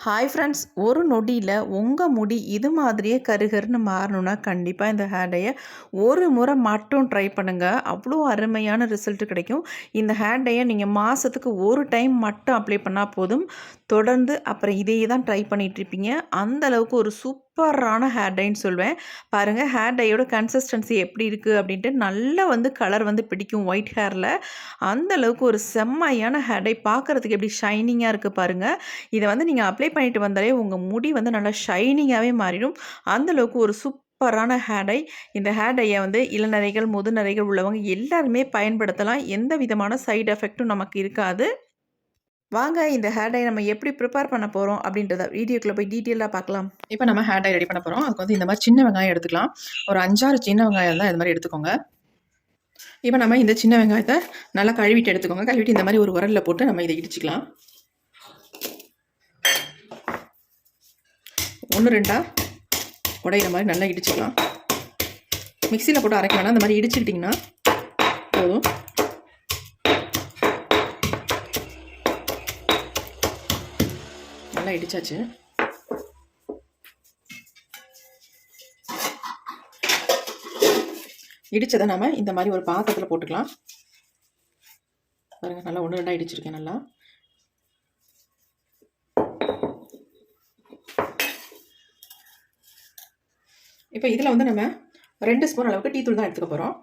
Hi friends ஒரு நொடியில் உங்கள் முடி இது மாதிரியே கருகருன்னு மாறணும்னா கண்டிப்பாக இந்த ஹேர் டையை ஒரு முறை மட்டும் ட்ரை பண்ணுங்கள் அவ்வளோ அருமையான ரிசல்ட் கிடைக்கும். இந்த ஹேர் டையை நீங்கள் மாதத்துக்கு ஒரு டைம் மட்டும் அப்ளை பண்ணால் போதும். தொடர்ந்து அப்புறம் இதையே தான் ட்ரை பண்ணிகிட்ருப்பீங்க அந்த அளவுக்கு ஒரு சூப்பரான ஹேர் டைன்னு சொல்வேன். பாருங்கள் ஹேர் டையோட கன்சிஸ்டன்சி எப்படி இருக்குது அப்படின்ட்டு நல்லா வந்து கலர் வந்து பிடிக்கும் ஒயிட் ஹேரில். அந்த அளவுக்கு ஒரு செம்மையான ஹேர் டை பார்க்குறதுக்கு எப்படி ஷைனிங்காக இருக்குது பாருங்கள் இதை வந்து நீங்கள் அப்ளை பண்ணிட்டு வந்தாலே உங்கள் முடி வந்து நல்லா ஷைனிங்காகவே மாறிடும். அந்தளவுக்கு ஒரு சூப்பரான ஹேர் டை. இந்த ஹேர் டையை வந்து இளநரைகள் முதுநரைகள் உள்ளவங்க எல்லாருமே பயன்படுத்தலாம். எந்த விதமான சைடு எஃபெக்ட்டும் நமக்கு இருக்காது. வாங்க இந்த ஹேர் டை நம்ம எப்படி ப்ரிப்பேர் பண்ண போகிறோம் அப்படின்றத வீடியோக்குள்ளே போய் டீட்டெயிலாக பார்க்கலாம். இப்போ நம்ம ஹேர் டை ரெடி பண்ண போகிறோம் அதுக்கு வந்து இந்த மாதிரி சின்ன வெங்காயம் எடுத்துக்கலாம். ஒரு அஞ்சாறு சின்ன வெங்காயம் தான் இது மாதிரி எடுத்துக்கோங்க. இப்போ நம்ம இந்த சின்ன வெங்காயத்தை நல்லா கழுவிட்டு எடுத்துக்கோங்க. கழுவிட்டு இந்த மாதிரி ஒரு உரலில் போட்டு நம்ம இதை இடிச்சிக்கலாம். ஒன்று ரெண்டா உடையிற மாதிரி நல்லா இடிச்சுக்கலாம். மிக்சியில் போட்டு அரைக்க வேணாம். இந்த மாதிரி இடிச்சுக்கிட்டிங்கன்னா போதும். நல்லா இடிச்சாச்சு. இடிச்சதை நாம் இந்த மாதிரி ஒரு பாத்திரத்தில் போட்டுக்கலாம். பாருங்கள் நல்லா ஒன்று ரெண்டாக இடிச்சிருக்கேன் நல்லா. இப்போ இதில் வந்து நம்ம ரெண்டு ஸ்பூன் அளவுக்கு டீ தூள் தான் எடுத்துக்க போகிறோம்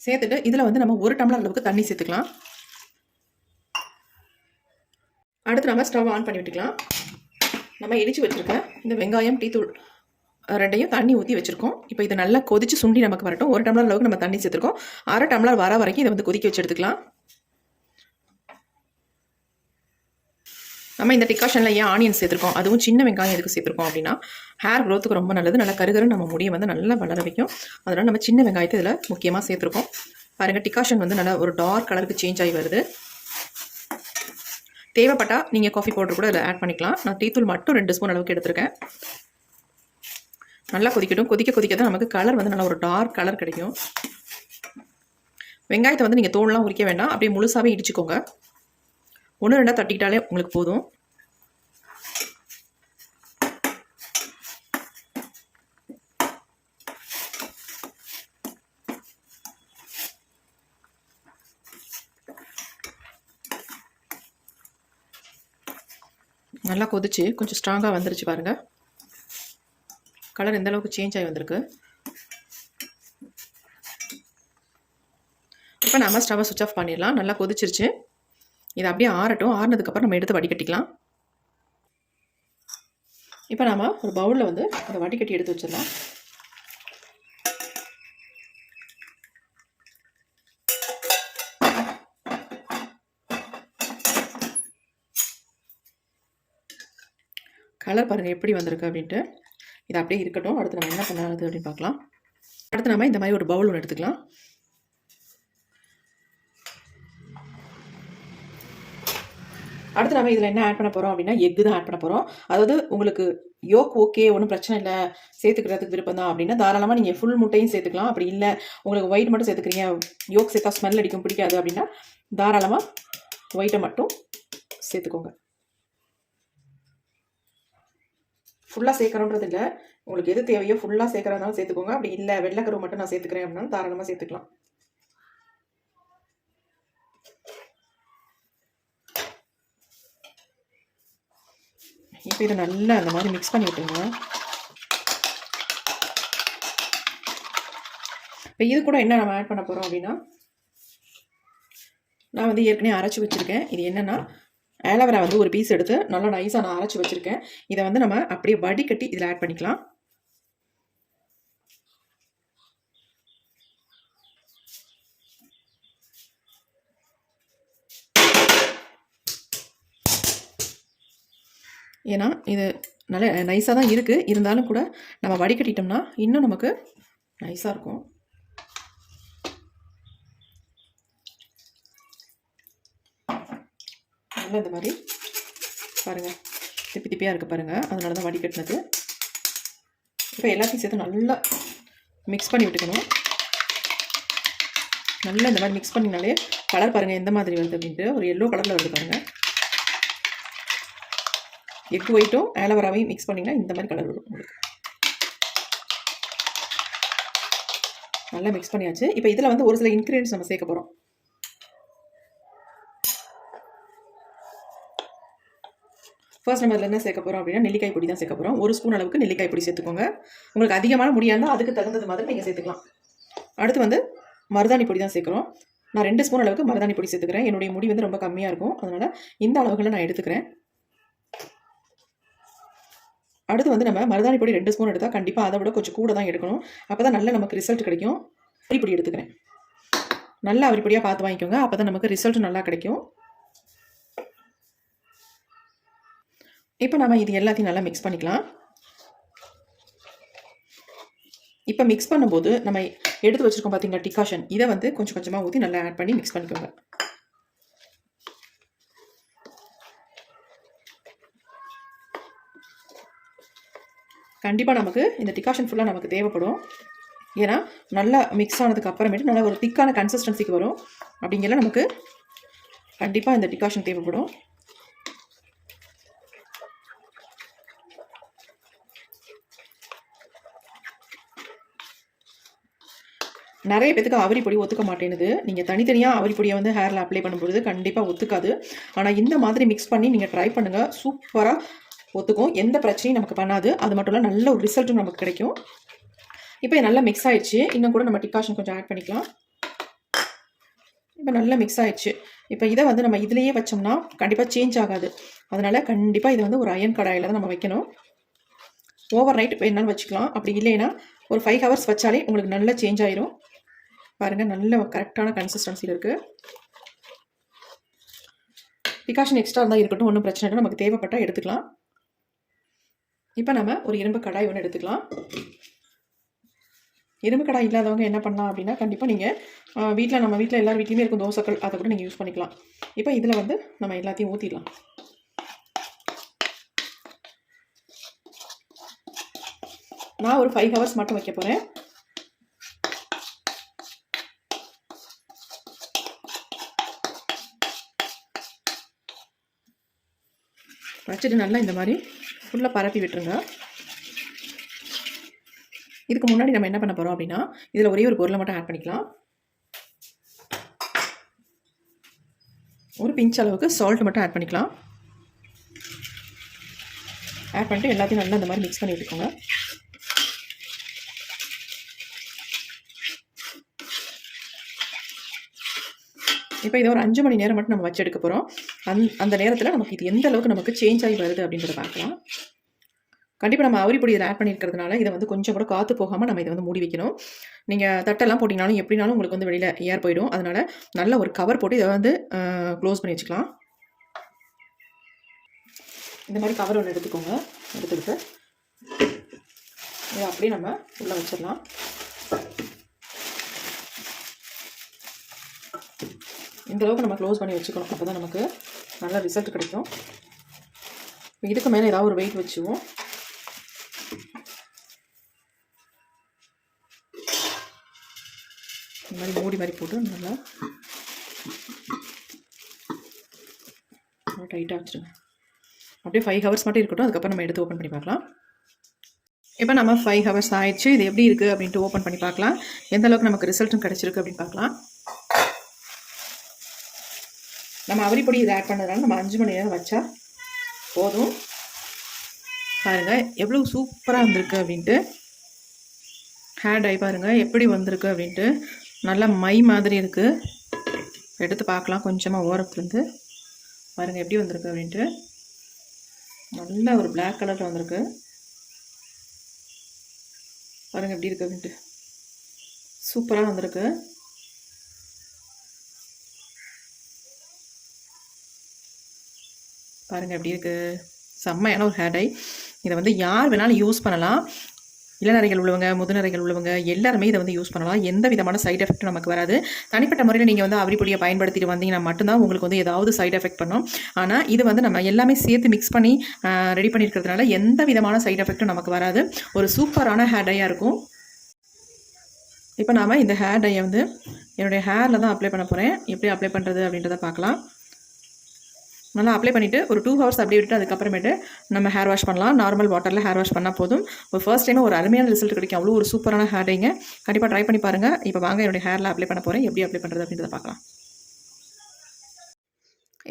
சேர்த்துட்டு இதில் வந்து நம்ம ஒரு டம்ளர் அளவுக்கு தண்ணி சேர்த்துக்கலாம். அடுத்து நம்ம ஸ்டவ் ஆன் பண்ணி விட்டுக்கலாம். நம்ம இடித்து வச்சுருக்க இந்த வெங்காயம் டீ ரெண்டையும் தண்ணி ஊற்றி வச்சுருக்கோம். இப்போ இதை நல்லா கொதிச்சு சுண்டி நமக்கு வரட்டும். ஒரு டம்ளர் அளவுக்கு நம்ம தண்ணி சேர்த்துருக்கோம். அரை டம்ளர் வர வரைக்கும் இதை வந்து கொதிக்க வச்சு எடுத்துக்கலாம் நம்ம இந்த டிகாஷனில் ஏன் ஆனியன் சேர்த்துருக்கோம்? அதுவும் சின்ன வெங்காயம் எதுக்கு சேர்த்துருக்கோம் அப்படின்னா ஹேர் க்ரோத்துக்கு ரொம்ப நல்லது. நல்லா கருகரு நம்ம முடியை வந்து நல்லா வளர வைக்கும். அதனால் நம்ம சின்ன வெங்காயத்தை இதில் முக்கியமாக சேர்த்துருக்கோம். பாருங்கள் டிகாஷன் வந்து நல்லா ஒரு டார்க் கலருக்கு சேஞ்ச் ஆகி வருது. தேவைப்பட்டால் நீங்கள் காஃபி பவுடர் கூட இதில் ஆட் பண்ணிக்கலாம். நான் டீத்தூள் மட்டும் ரெண்டு ஸ்பூன் அளவுக்கு எடுத்திருக்கேன். நல்லா கொதிக்கட்டும். கொதிக்க கொதிக்க தான் நமக்கு கலர் வந்து நல்லா ஒரு டார்க் கலர் கிடைக்கும். வெங்காயத்தை வந்து நீங்கள் தோல்லாம் உரிக்க வேண்டாம். அப்படியே முழுசாகவே இடிச்சுக்கோங்க. ஒன்று ரெண்டாக தட்டிக்கிட்டாலே உங்களுக்கு போதும். நல்லா கொதிச்சு கொஞ்சம் ஸ்ட்ராங்காக வந்துருச்சு பாருங்கள் கலர் எந்த அளவுக்கு சேஞ்ச் ஆகி வந்திருக்கு? இப்போ நம்ம ஸ்டவ்வை சுவிச் ஆஃப் பண்ணிடலாம். நல்லா கொதிச்சிருச்சு. இதை அப்படியே ஆறட்டும். ஆறினதுக்கப்புறம் நம்ம எடுத்து வடிகட்டிக்கலாம். இப்போ நாம் ஒரு பவுலில் வந்து அதை வடிகட்டி எடுத்து வச்சிடலாம். கலர் பாருங்கள் எப்படி வந்திருக்கு அப்படின்ட்டு. இது அப்படியே இருக்கட்டும். அடுத்து நம்ம என்ன பண்ணுறது அப்படின்னு பார்க்கலாம். அடுத்து நம்ம இந்த மாதிரி ஒரு பவுல் ஒன்று எடுத்துக்கலாம். அடுத்து நம்ம இதில் என்ன ஆட் பண்ண போகிறோம் அப்படின்னா எக்கு தான் ஆட் பண்ண போகிறோம் அதாவது உங்களுக்கு யோக் ஓகே ஒன்றும் பிரச்சனை இல்லை. சேர்த்துக்கிறதுக்கு விருப்பம் தான் அப்படின்னா தாராளமாக நீங்கள் ஃபுல் முட்டையும் சேர்த்துக்கலாம். அப்படி இல்லை உங்களுக்கு ஒயிட் மட்டும் சேர்த்துக்கிறீங்க. யோக் சேர்த்தா ஸ்மெல் அடிக்கும் பிடிக்காது அப்படின்னா தாராளமாக ஒயிட்டை மட்டும் சேர்த்துக்கோங்க. ஃபுல்லாக சேர்க்கணுன்றது இல்லை. உங்களுக்கு எது தேவையோ ஃபுல்லாக சேர்க்குறதுனாலும் சேர்த்துக்கோங்க. அப்படி இல்லை வெள்ளைக்கரு மட்டும் நான் சேர்த்துக்கிறேன் அப்படின்னா தாராளமாக சேர்த்துக்கலாம். இப்போ இதை நல்லா அந்த மாதிரி மிக்ஸ் பண்ணி விட்டுருங்க. இப்போ இது கூட என்ன நம்ம ஆட் பண்ண போகிறோம் அப்படின்னா நான் வந்து ஏற்கனவே அரைச்சி வச்சுருக்கேன். இது என்னென்னா ஆலோவேரா வந்து ஒரு பீஸ் எடுத்து நல்லா நைஸாக நான் அரைச்சி வச்சுருக்கேன். இதை வந்து நம்ம அப்படியே வடிகட்டி இதில் ஆட் பண்ணிக்கலாம். ஏன்னா இது நல்ல நைஸாக தான் இருக்குது இருந்தாலும் கூட நம்ம வடிகட்டிட்டோம்னா இன்னும் நமக்கு நைஸாக இருக்கும். பாருங்கள் இந்த மாதிரி. பாருங்கள் திப்பி திப்பியாக இருக்குது பாருங்கள் அதனால தான் வடிகட்டினது இப்போ எல்லாத்தையும் சேர்த்து நல்லா மிக்ஸ் பண்ணி விட்டுக்கணும். நல்லா இந்த மாதிரி மிக்ஸ் பண்ணினாலே கலர் பாருங்கள் எந்த மாதிரி வருது அப்படின்ட்டு. ஒரு எல்லோ கலரில் வருது பாருங்கள் எக் ஒயிட்டும் ஆலோவராவையும் மிக்ஸ் பண்ணிங்கன்னா இந்த மாதிரி கலர் வரும் உங்களுக்கு. நல்லா மிக்ஸ் பண்ணியாச்சு. இப்போ இதில் வந்து ஒரு சில இன்க்ரீடியன்ஸ் நம்ம சேர்க்க போகிறோம் ஃபர்ஸ்ட் நம்ம அதில் என்ன சேர்க்க போகிறோம் அப்படின்னா நெல்லிக்காய் பொடி தான் சேர்க்க போகிறோம் ஒரு ஸ்பூன் அளவுக்கு நெல்லிக்காய் பொடி சேர்த்துக்கோங்க. உங்களுக்கு அதிகமான முடியாதுன்னா அதுக்கு தகுந்தது மாதிரி நீங்கள் சேர்த்துக்கலாம். அடுத்து வந்து மருதாணி பொடி தான் சேர்க்குறோம். நான் ரெண்டு ஸ்பூன் அளவுக்கு மருதாணி பொடி சேர்த்துக்கிறேன். என்னுடைய முடி வந்து ரொம்ப கம்மியாக இருக்கும். அதனால் இந்த அளவுகளை நான் எடுத்துக்கிறேன். அடுத்து வந்து நம்ம மருதாணி பொடி ரெண்டு ஸ்பூன் எடுத்தால் கண்டிப்பாக அதை விட கொஞ்சம் கூட தான் எடுக்கணும். அப்போ தான் நல்ல நமக்கு ரிசல்ட் கிடைக்கும். பொடி எடுத்துக்கிறேன். நல்லா அவரிப்படியாக பார்த்து வாங்கிக்கோங்க. அப்போ தான் நமக்கு ரிசல்ட் நல்லா கிடைக்கும். இப்போ நம்ம இது எல்லாத்தையும் நல்லா மிக்ஸ் பண்ணிக்கலாம். இப்போ மிக்ஸ் பண்ணும்போது நம்ம எடுத்து வச்சுருக்கோம் பார்த்தீங்கன்னா டிகாஷன் இதை வந்து கொஞ்சம் கொஞ்சமாக ஊற்றி நல்லா ஆட் பண்ணி மிக்ஸ் பண்ணிக்கோங்க. கண்டிப்பாக நமக்கு இந்த டிகாஷன் ஃபுல்லாக நமக்கு தேவைப்படும். ஏன்னா நல்லா மிக்ஸ் ஆனதுக்கு அப்புறமேட்டு நல்லா ஒரு திக்கான கன்சிஸ்டன்சிக்கு வரும். அப்படிங்கல நமக்கு கண்டிப்பாக இந்த டிகாஷன் தேவைப்படும். நிறைய பேத்துக்கு அவரி பொடி ஒத்துக்க மாட்டேனுது. நீங்கள் தனித்தனியாக அவரி பொடியை வந்து ஹேரில் அப்ளை பண்ணும்பொழுது கண்டிப்பாக ஒத்துக்காது. ஆனால் இந்த மாதிரி மிக்ஸ் பண்ணி நீங்கள் ட்ரை பண்ணுங்கள் சூப்பராக ஒத்துக்கும். எந்த பிரச்சனையும் நமக்கு பண்ணாது. அது மட்டும் இல்லை நல்ல ஒரு ரிசல்ட்டும் நமக்கு கிடைக்கும். இப்போ நல்லா மிக்ஸ் ஆயிடுச்சு. இன்னும் கூட நம்ம டிகாஷன் கொஞ்சம் ஆட் பண்ணிக்கலாம். இப்போ நல்லா மிக்ஸ் ஆயிடுச்சு. இப்போ இதை வந்து நம்ம இதுலேயே வச்சோம்னா கண்டிப்பாக சேஞ்ச் ஆகாது. அதனால் கண்டிப்பாக இதை வந்து ஒரு அயன் கடாயில் தான் நம்ம வைக்கணும். ஓவர் நைட் வேணாலும் வச்சுக்கலாம். அப்படி இல்லைன்னா ஒரு ஃபைவ் ஹவர்ஸ் வச்சாலே உங்களுக்கு நல்லா சேஞ்ச் ஆயிரும். பாருங்கள் நல்ல கரெக்டான கன்சிஸ்டன்சியில் இருக்குது டிகாஷன் எக்ஸ்ட்ரா இருந்தால் இருக்கட்டும் ஒன்றும் பிரச்சனை இல்லை. நமக்கு தேவைப்பட்டால் எடுத்துக்கலாம். இப்போ நம்ம ஒரு இரும்பு கடாய் ஒன்று எடுத்துக்கலாம். இரும்பு கடாய் இல்லாதவங்க என்ன பண்ணலாம் அப்படின்னா கண்டிப்பாக நீங்கள் வீட்டில் நம்ம வீட்டில் எல்லார் வீட்லேயுமே இருக்கும் தோசைக்கள் அதை கூட நீங்கள் யூஸ் பண்ணிக்கலாம். இப்போ இதில் வந்து நம்ம எல்லாத்தையும் ஊற்றிடலாம் நான் ஒரு ஃபைவ் ஹவர்ஸ் மட்டும் வைக்க போகிறேன் வச்சுட்டு நல்லா இந்த மாதிரி ஃபுல்லாக பரப்பி விட்டுருங்க. இதுக்கு முன்னாடி நம்ம என்ன பண்ண போகிறோம் அப்படின்னா இதில் ஒரே ஒரு பொருளை மட்டும் ஆட் பண்ணிக்கலாம். ஒரு பிஞ்ச் அளவுக்கு சால்ட் மட்டும் ஆட் பண்ணிக்கலாம். ஆட் பண்ணிட்டு எல்லாத்தையும் நல்லா இந்த மாதிரி மிக்ஸ் பண்ணி விட்டுக்கோங்க. இப்போ இதை ஒரு அஞ்சு மணி நேரம் மட்டும் நம்ம வச்சு எடுக்க போகிறோம் அந் அந்த நேரத்தில் நமக்கு இது எந்த அளவுக்கு நமக்கு சேஞ்ச் ஆகி வருது அப்படின்றத பார்க்கலாம். கண்டிப்பாக நம்ம அவரி பொடி இதில் ஆட் பண்ணியிருக்கிறதுனால இதை வந்து கொஞ்சம் கூட காற்று போகாமல் நம்ம இதை வந்து மூடி வைக்கணும். நீங்கள் தட்டெல்லாம் போட்டிங்கனாலும் எப்படினாலும் உங்களுக்கு வந்து வெளியில் ஏர் போயிடும். அதனால் நல்ல ஒரு கவர் போட்டு இதை வந்து க்ளோஸ் பண்ணி வச்சுக்கலாம். இந்த மாதிரி கவர் ஒன்று எடுத்துக்கோங்க. எடுத்துக்கிட்டு இதை அப்படியே நம்ம உள்ளே வச்சிடலாம். இந்தளவுக்கு நம்ம க்ளோஸ் பண்ணி வச்சுக்கணும். அப்போ தான் நமக்கு நல்ல ரிசல்ட் கிடைக்கும். இதுக்கு மேலே ஏதாவது ஒரு வெயிட் வச்சுவோம் இந்த மாதிரி மூடி மாதிரி போட்டு நல்லா டைட்டாக வச்சுருங்க. அப்படியே ஃபைவ் ஹவர்ஸ் மட்டும் இருக்கட்டும். அதுக்கப்புறம் நம்ம எடுத்து ஓப்பன் பண்ணி பார்க்கலாம். இப்போ நம்ம ஃபைவ் ஹவர்ஸ் ஆயிடுச்சு. இது எப்படி இருக்குது அப்படின்ட்டு ஓப்பன் பண்ணி பார்க்கலாம். எந்த அளவுக்கு நமக்கு ரிசல்ட்டும் கிடச்சிருக்கு அப்படின்னு பார்க்கலாம். நம்ம அவரிப்பொடி இதை ஆட் பண்ணதுனால நம்ம அஞ்சு மணி நேரம் வச்சா போதும். பாருங்கள் எவ்வளோ சூப்பராக வந்திருக்கு அப்படின்ட்டு. ஹேர் டை பாருங்கள் எப்படி வந்திருக்கு அப்படின்ட்டு. நல்லா மை மாதிரி இருக்குது எடுத்து பார்க்கலாம் கொஞ்சமாக ஓரத்துலேருந்து. பாருங்கள் எப்படி வந்திருக்கு அப்படின்ட்டு. நல்ல ஒரு பிளாக் கலரில் வந்திருக்கு. பாருங்கள் எப்படி இருக்குது அப்படின்ட்டு. சூப்பராக வந்திருக்கு. பாருங்கள் எப்படி இருக்குது செம்மையான ஒரு ஹேர் டை இதை வந்து யார் வேணாலும் யூஸ் பண்ணலாம். இளநரைகள் உள்ளவங்க முதுநரைகள் உள்ளவங்க எல்லாருமே இதை வந்து யூஸ் பண்ணலாம். எந்த விதமான சைட் எஃபெக்ட்டும் நமக்கு வராது. தனிப்பட்ட முறையில் நீங்கள் வந்து அவரிப்பொடியை பயன்படுத்திட்டு வந்தீங்கன்னா மட்டும்தான் உங்களுக்கு வந்து ஏதாவது சைட் எஃபெக்ட் பண்ணும். ஆனால் இது வந்து நம்ம எல்லாமே சேர்த்து மிக்ஸ் பண்ணி ரெடி பண்ணியிருக்கிறதுனால எந்த விதமான சைட் எஃபெக்ட்டும் நமக்கு வராது. ஒரு சூப்பரான ஹேர் டையாக இருக்கும். இப்போ நாம் இந்த ஹேர் டையை வந்து என்னுடைய ஹேரில் தான் அப்ளை பண்ண போகிறேன் எப்படி அப்ளை பண்ணுறது அப்படின்றத பார்க்கலாம். நல்லா அப்ளை பண்ணிவிட்டு ஒரு டூ ஹவர்ஸ் அப்படி விட்டு அதுக்கப்புறமேட்டு நம்ம ஹேர் வாஷ் பண்ணலாம். நார்மல் வாட்டரில் ஹேர் வாஷ் பண்ணால் போதும். ஒரு ஃபர்ஸ்ட் டைம் ஒரு அருமையான ரிசல்ட் கிடைக்கும். அவ்வளோ ஒரு சூப்பரான ஹேர் டேங்க கண்டிப்பாக ட்ரை பண்ணி பாருங்கள் இப்போ வாங்க என்னுடைய ஹேரில் அப்ளை பண்ண போகிறேன் எப்படி அப்ளை பண்ணுறது அப்படின்றத பார்க்கலாம்.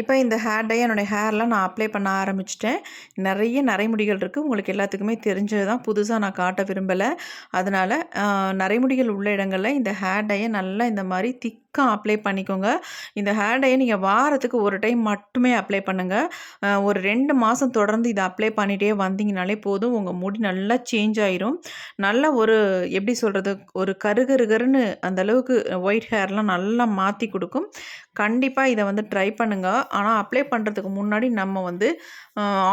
இப்போ இந்த ஹேர் டை என்னுடைய ஹேரில் நான் அப்ளை பண்ண ஆரம்பிச்சிட்டேன். நிறைய நரைமுடிகள் இருக்குது உங்களுக்கு எல்லாத்துக்குமே தெரிஞ்சது தான் புதுசாக நான் காட்ட விரும்பலை. அதனால் நரைமுடிகள் உள்ள இடங்களில் இந்த ஹேர் டையை நல்லா இந்த மாதிரி பக்கம் அப்ளை பண்ணிக்கோங்க. இந்த ஹேர் டையை நீங்கள் வாரத்துக்கு ஒரு டைம் மட்டுமே அப்ளை பண்ணுங்கள் ஒரு ரெண்டு மாதம் தொடர்ந்து இதை அப்ளை பண்ணிகிட்டே வந்தீங்கனாலே போதும். உங்கள் முடி நல்லா சேஞ்ச் ஆயிரும். நல்ல ஒரு எப்படி சொல்கிறது ஒரு கருகருகருன்னு அந்தளவுக்கு ஒயிட் ஹேர்லாம் நல்லா மாற்றி கொடுக்கும். கண்டிப்பாக இதை வந்து ட்ரை பண்ணுங்கள் ஆனால் அப்ளை பண்ணுறதுக்கு முன்னாடி நம்ம வந்து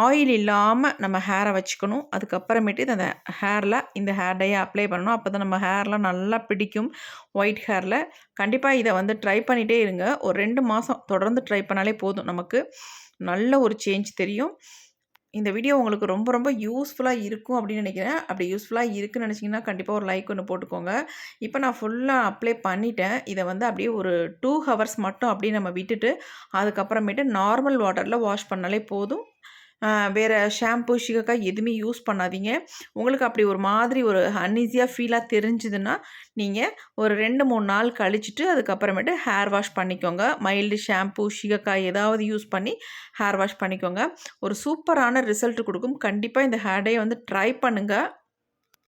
ஆயில் இல்லாமல் நம்ம ஹேரை வச்சுக்கணும். அதுக்கப்புறமேட்டு அந்த ஹேரில் இந்த ஹேர் டையை அப்ளை பண்ணணும். அப்போ தான் நம்ம ஹேர்லாம் நல்லா பிடிக்கும் ஒயிட் ஹேரில் கண்டிப்பாக இதை வந்து ட்ரை பண்ணிகிட்டே இருங்க. ஒரு ரெண்டு மாதம் தொடர்ந்து ட்ரை பண்ணாலே போதும். நமக்கு நல்ல ஒரு சேஞ்ச் தெரியும். இந்த வீடியோ உங்களுக்கு ரொம்ப ரொம்ப யூஸ்ஃபுல்லாக இருக்கும் அப்படின்னு நினைக்கிறேன். அப்படி யூஸ்ஃபுல்லாக இருக்குன்னு நினச்சிங்கன்னா கண்டிப்பாக ஒரு லைக் ஒன்று போட்டுக்கோங்க. இப்போ நான் ஃபுல்லாக அப்ளை பண்ணிட்டேன். இதை வந்து அப்படியே ஒரு டூ ஹவர்ஸ் மட்டும் அப்படியே நம்ம விட்டுட்டு அதுக்கப்புறமேட்டு நார்மல் வாட்டரில் வாஷ் பண்ணாலே போதும். வேறு ஷாம்பு ஷிகக்காய் எதுவுமே யூஸ் பண்ணாதீங்க. உங்களுக்கு அப்படி ஒரு மாதிரி ஒரு அன்ஈஸியாக ஃபீலாக தெரிஞ்சுதுன்னா நீங்கள் ஒரு ரெண்டு மூணு நாள் கழிச்சிட்டு அதுக்கப்புறமேட்டு ஹேர் வாஷ் பண்ணிக்கோங்க. மைல்டு ஷாம்பு ஷிகக்காய் ஏதாவது யூஸ் பண்ணி ஹேர் வாஷ் பண்ணிக்கோங்க. ஒரு சூப்பரான ரிசல்ட் கொடுக்கும். கண்டிப்பாக இந்த ஹேர் டே வந்து ட்ரை பண்ணுங்கள்